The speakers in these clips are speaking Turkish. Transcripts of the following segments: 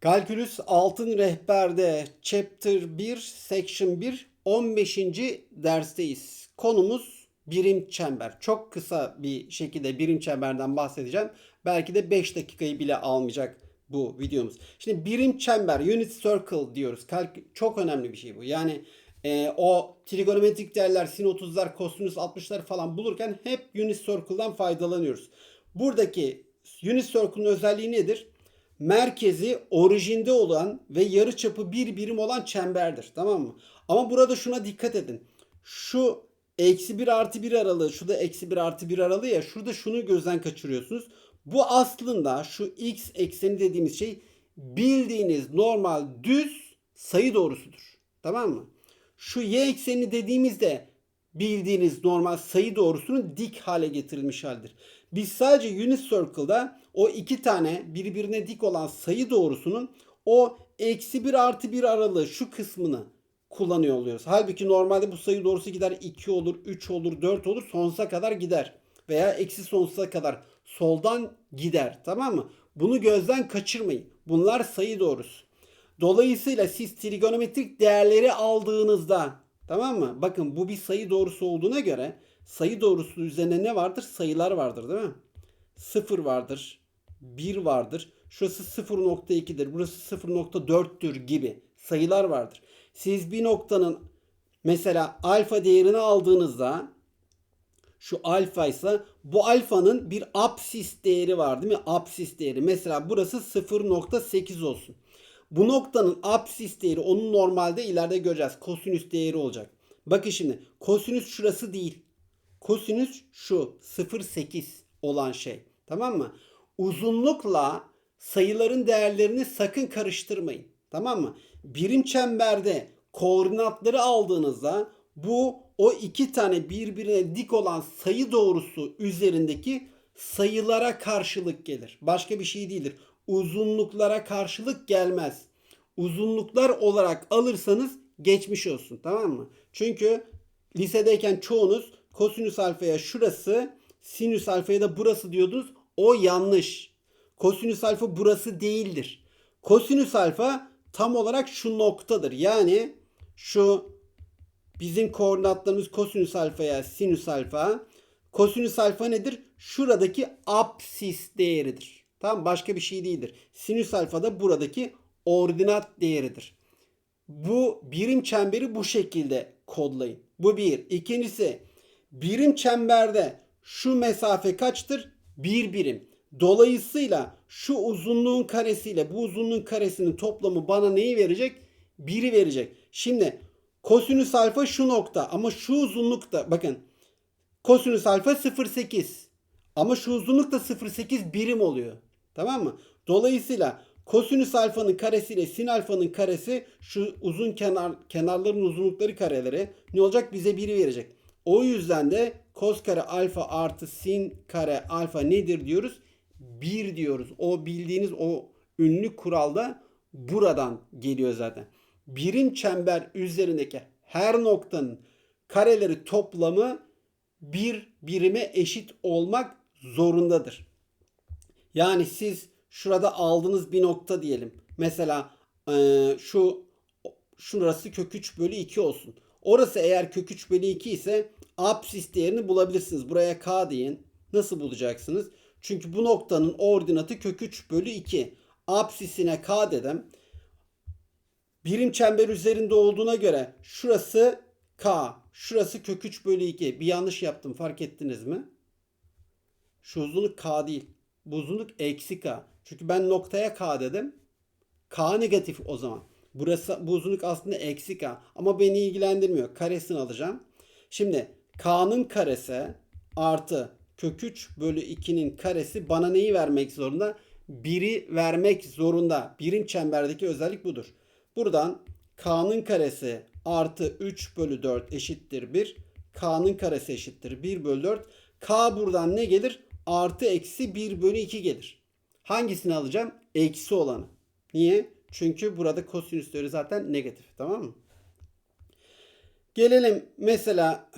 Kalkülüs Altın Rehber'de Chapter 1, Section 1, 15. dersteyiz. Konumuz birim çember. Çok kısa bir şekilde birim çemberden bahsedeceğim. Belki de 5 dakikayı bile almayacak bu videomuz. Şimdi birim çember, unit circle diyoruz. Kalk- çok önemli bir şey bu. Yani e, o trigonometrik değerler, sin 30'lar, kosinüs 60'lar falan bulurken hep unit circle'dan faydalanıyoruz. Buradaki unit circle'ın özelliği nedir? Merkezi orijinde olan ve yarıçapı bir birim olan çemberdir. Tamam mı? Ama burada şuna dikkat edin. Şu eksi 1 artı 1 aralığı, şurada eksi 1 artı 1 aralığı ya şurada şunu gözden kaçırıyorsunuz. Bu aslında şu x ekseni dediğimiz şey bildiğiniz normal düz sayı doğrusudur. Tamam mı? Şu y ekseni dediğimizde bildiğiniz normal sayı doğrusunun dik hale getirilmiş haldir. Biz sadece unit circle'da o iki tane birbirine dik olan sayı doğrusunun o eksi 1 artı 1 aralığı şu kısmını kullanıyor oluyoruz. Halbuki normalde bu sayı doğrusu gider 2 olur, 3 olur, 4 olur sonsuza kadar gider. Veya eksi sonsuza kadar soldan gider. Tamam mı? Bunu gözden kaçırmayın. Bunlar sayı doğrusu. Dolayısıyla siz trigonometrik değerleri aldığınızda tamam mı? Bakın bu bir sayı doğrusu olduğuna göre sayı doğrusu üzerine ne vardır? Sayılar vardır değil mi? 0 vardır. 1 vardır. Şurası 0.2'dir. Burası 0.4'tür gibi sayılar vardır. Siz bir noktanın mesela alfa değerini aldığınızda şu alfa ise bu alfanın bir apsis değeri var değil mi? Apsis değeri. Mesela burası 0.8 olsun. Bu noktanın apsis değeri onun normalde ileride göreceğiz. Kosinüs değeri olacak. Bakın şimdi kosinüs şurası değil. Kosinüs şu 0.8 olan şey. Tamam mı? Uzunlukla sayıların değerlerini sakın karıştırmayın. Tamam mı? Birim çemberde koordinatları aldığınızda bu o iki tane birbirine dik olan sayı doğrusu üzerindeki sayılara karşılık gelir. Başka bir şey değildir. Uzunluklara karşılık gelmez. Uzunluklar olarak alırsanız geçmiş olsun tamam mı? Çünkü lisedeyken çoğunuz kosinüs alfaya şurası, sinüs alfaya da burası diyordunuz. O yanlış. Kosinüs alfa burası değildir. Kosinüs alfa tam olarak şu noktadır. Yani şu bizim koordinatlarımız kosinüs alfaya sinüs alfa. Kosinüs alfa nedir? Şuradaki apsis değeridir. Tamam başka bir şey değildir. Sinüs alfa da buradaki ordinat değeridir. Bu birim çemberi bu şekilde kodlayın. Bu bir. İkincisi birim çemberde şu mesafe kaçtır? Bir birim. Dolayısıyla şu uzunluğun karesiyle bu uzunluğun karesinin toplamı bana neyi verecek? Biri verecek. Şimdi kosinüs alfa şu nokta ama şu uzunlukta bakın kosinüs alfa 0.8 ama şu uzunluk da 0.8 birim oluyor. Tamam mı? Dolayısıyla kosinüs alfanın karesi ile sin alfanın karesi şu uzun kenar kenarların uzunlukları kareleri ne olacak? Bize biri verecek. O yüzden de kos kare alfa artı sin kare alfa nedir diyoruz? 1 diyoruz. O bildiğiniz o ünlü kuralda buradan geliyor zaten. Birim çember üzerindeki her noktanın kareleri toplamı bir birime eşit olmak zorundadır. Yani siz şurada aldığınız bir nokta diyelim. Mesela e, şu şurası kök 3 bölü 2 olsun. Orası eğer kök 3 bölü 2 ise apsis değerini bulabilirsiniz. Buraya k deyin. Nasıl bulacaksınız? Çünkü bu noktanın ordinatı kök 3 bölü 2. Apsisine k dedim. Birim çember üzerinde olduğuna göre şurası k. Şurası kök 3 bölü 2. Bir yanlış yaptım fark ettiniz mi? Şu uzunluk k değil. Bu uzunluk eksi k. Çünkü ben noktaya k dedim. K negatif o zaman. Burası bu uzunluk aslında eksi k. Ama beni ilgilendirmiyor. Karesini alacağım. Şimdi k'nın karesi artı kök 3 bölü 2'nin karesi bana neyi vermek zorunda? 1'i vermek zorunda. Birim çemberdeki özellik budur. Buradan k'nın karesi artı 3 bölü 4 eşittir 1. k'nın karesi eşittir 1 bölü 4. k buradan ne gelir? Artı eksi 1 bölü 2 gelir. Hangisini alacağım? Eksi olanı. Niye? Çünkü burada kosinüs teori zaten negatif. Tamam mı? Gelelim mesela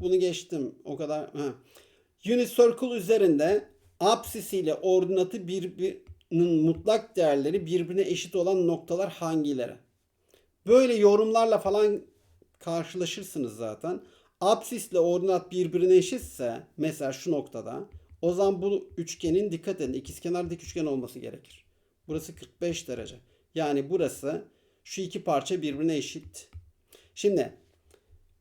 bunu geçtim. O kadar. Ha. Unit circle üzerinde apsisi ile ordinatı bir, bir mutlak değerleri birbirine eşit olan noktalar hangileri? Böyle yorumlarla falan karşılaşırsınız zaten. Absisle ordinat birbirine eşitse mesela şu noktada o zaman bu üçgenin dikkat edin ikizkenar dik üçgen olması gerekir. Burası 45 derece. Yani burası şu iki parça birbirine eşit. Şimdi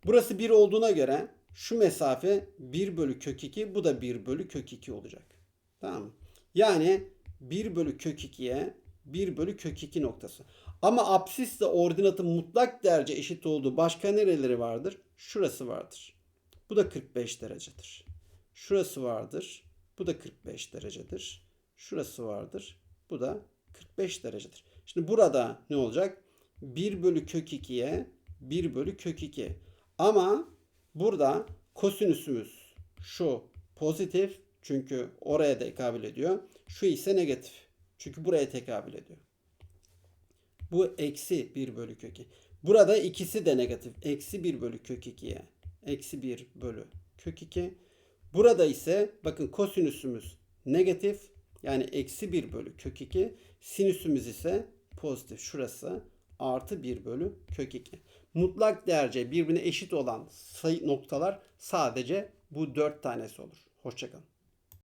burası 1 olduğuna göre şu mesafe 1 bölü kök 2 bu da 1 bölü kök 2 olacak. Tamam mı? Yani 1 bölü kök 2'ye 1 bölü kök 2 noktası. Ama absisle ordinatın mutlak derece eşit olduğu başka nereleri vardır? Şurası vardır. Bu da 45 derecedir. Şurası vardır. Bu da 45 derecedir. Şurası vardır. Bu da 45 derecedir. Şimdi burada ne olacak? 1 bölü kök 2'ye 1 bölü kök 2. Ama burada kosinüsümüz şu pozitif çünkü oraya tekabül ediyor. Şu ise negatif. Çünkü buraya tekabül ediyor. Bu eksi 1 bölü kök 2. Burada ikisi de negatif. Eksi 1 bölü kök 2'ye. Eksi 1 bölü kök 2. Burada ise bakın kosinüsümüz negatif. Yani eksi 1 bölü kök 2. Sinüsümüz ise pozitif. Şurası artı 1 bölü kök 2. Mutlak değerce birbirine eşit olan sayı noktalar sadece bu 4 tanesi olur. Hoşçakalın.